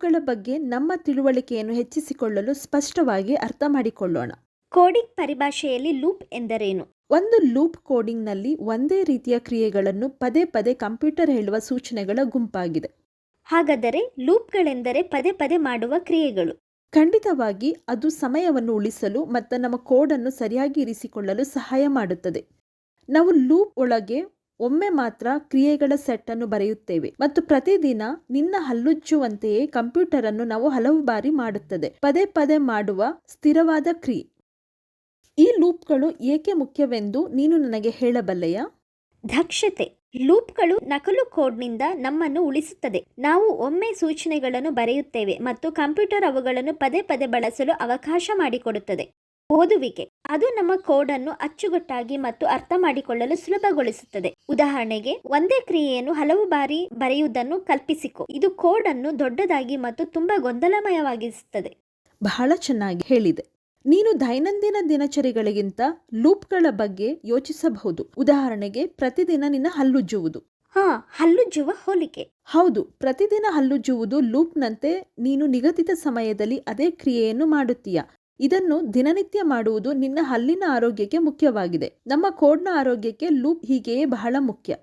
ಲೂಪ್ಗಳ ಬಗ್ಗೆ ನಮ್ಮ ತಿಳುವಳಿಕೆಯನ್ನು ಹೆಚ್ಚಿಸಿಕೊಳ್ಳಲು ಸ್ಪಷ್ಟವಾಗಿ ಅರ್ಥ ಮಾಡಿಕೊಳ್ಳೋಣ. ಕೋಡಿಂಗ್ ಪರಿಭಾಷೆಯಲ್ಲಿ ಲೂಪ್ ಎಂದರೇನು? ಒಂದು ಲೂಪ್ ಕೋಡಿಂಗ್ನಲ್ಲಿ ಒಂದೇ ರೀತಿಯ ಕ್ರಿಯೆಗಳನ್ನು ಪದೇ ಪದೇ ಕಂಪ್ಯೂಟರ್ ಹೇಳುವ ಸೂಚನೆಗಳ ಗುಂಪಾಗಿದೆ. ಹಾಗಾದರೆ ಲೂಪ್ಗಳೆಂದರೆ ಪದೇ ಪದೇ ಮಾಡುವ ಕ್ರಿಯೆಗಳು. ಖಂಡಿತವಾಗಿ ಅದು ಸಮಯವನ್ನು ಉಳಿಸಲು ಮತ್ತು ನಮ್ಮ ಕೋಡನ್ನು ಸರಿಯಾಗಿ ಇರಿಸಿಕೊಳ್ಳಲು ಸಹಾಯ ಮಾಡುತ್ತದೆ. ನಾವು ಲೂಪ್ ಒಳಗೆ ಒಮ್ಮೆ ಮಾತ್ರ ಕ್ರಿಯೆಗಳ ಸೆಟ್ ಅನ್ನು ಬರೆಯುತ್ತೇವೆ ಮತ್ತು ಪ್ರತಿದಿನ ನಿನ್ನ ಹಲ್ಲುಜ್ಜುವಂತೆಯೇ ಕಂಪ್ಯೂಟರ್ ಅನ್ನು ನಾವು ಹಲವು ಬಾರಿ ಮಾಡುತ್ತದೆ. ಪದೇ ಪದೇ ಮಾಡುವ ಸ್ಥಿರವಾದ ಕ್ರಿಯೆ. ಈ ಲೂಪ್ಗಳು ಏಕೆ ಮುಖ್ಯವೆಂದು ನೀನು ನನಗೆ ಹೇಳಬಲ್ಲೆಯಾ? ದಕ್ಷತೆ. ಲೂಪ್ಗಳು ನಕಲು ಕೋಡ್ನಿಂದ ನಮ್ಮನ್ನು ಉಳಿಸುತ್ತದೆ. ನಾವು ಒಮ್ಮೆ ಸೂಚನೆಗಳನ್ನು ಬರೆಯುತ್ತೇವೆ ಮತ್ತು ಕಂಪ್ಯೂಟರ್ ಅವುಗಳನ್ನು ಪದೇ ಪದೇ ಬಳಸಲು ಅವಕಾಶ ಮಾಡಿಕೊಡುತ್ತದೆ. ಓದುವಿಕೆ. ಅದು ನಮ್ಮ ಕೋಡನ್ನು ಅಚ್ಚುಗಟ್ಟಾಗಿ ಮತ್ತು ಅರ್ಥ ಮಾಡಿಕೊಳ್ಳಲು ಸುಲಭಗೊಳಿಸುತ್ತದೆ. ಉದಾಹರಣೆಗೆ ಒಂದೇ ಕ್ರಿಯೆಯನ್ನು ಹಲವು ಬಾರಿ ಬರೆಯುವುದನ್ನು ಕಲ್ಪಿಸಿಕೊ. ಇದು ಕೋಡನ್ನು ದೊಡ್ಡದಾಗಿ ಮತ್ತು ತುಂಬಾ ಗೊಂದಲಮಯವಾಗಿಸುತ್ತದೆ. ಬಹಳ ಚೆನ್ನಾಗಿ ಹೇಳಿದೆ. ನೀನು ದೈನಂದಿನ ದಿನಚರಿಗಳಿಗಿಂತ ಲೂಪ್ಗಳ ಬಗ್ಗೆ ಯೋಚಿಸಬಹುದು. ಉದಾಹರಣೆಗೆ ಪ್ರತಿದಿನ ನಿನ್ನ ಹಲ್ಲುಜ್ಜುವುದು ಹಾ ಹಲ್ಲುಜ್ಜುವ ಹೋಲಿಕೆ. ಹೌದು ಪ್ರತಿದಿನ ಹಲ್ಲುಜ್ಜುವುದು ಲೂಪ್ನಂತೆ ನೀನು ನಿಗದಿತ ಸಮಯದಲ್ಲಿ ಅದೇ ಕ್ರಿಯೆಯನ್ನು ಮಾಡುತ್ತೀಯ? ಇದನ್ನು ದಿನನಿತ್ಯ ಮಾಡುವುದು ನಿನ್ನ ಹಲ್ಲಿನ ಆರೋಗ್ಯಕ್ಕೆ ಮುಖ್ಯವಾಗಿದೆ. ನಮ್ಮ ಕೋಡ್ನ ಆರೋಗ್ಯಕ್ಕೆ ಲೂಪ್ ಹೀಗೆಯೇ ಬಹಳ ಮುಖ್ಯ.